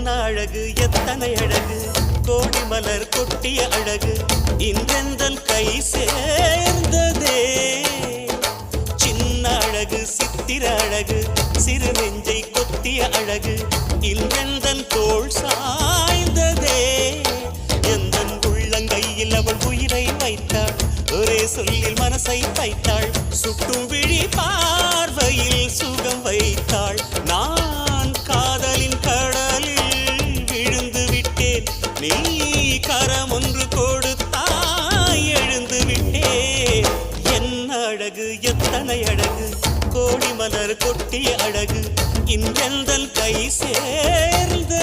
என்ன அழகு எத்தனை அழகு? கோடி மலர் கொட்டிய அழகு இன்றெந்தல் கை சேர்ந்ததே. சின்ன அழகு சித்திர அழகு சிறு நெஞ்சை கொத்திய அழகு இன்றெந்தன் தோல் சாய்ந்ததே. எந்தன் உள்ளங்கையில் அவள் உயிரை வைத்தாள் ஒரே சொல்லில் மனசை வைத்தாள் சுட்டும் விழி பார்வையில் சுகம் வைத்தாள். நீ கரம் ஒன்று கொடுத்தாய் எழுந்து விட்டேன் என்ன அழகு எத்தனை அழகு கோடி மலர் கொட்டிய அழகு இன்றெந்தன் கை சேர்ந்து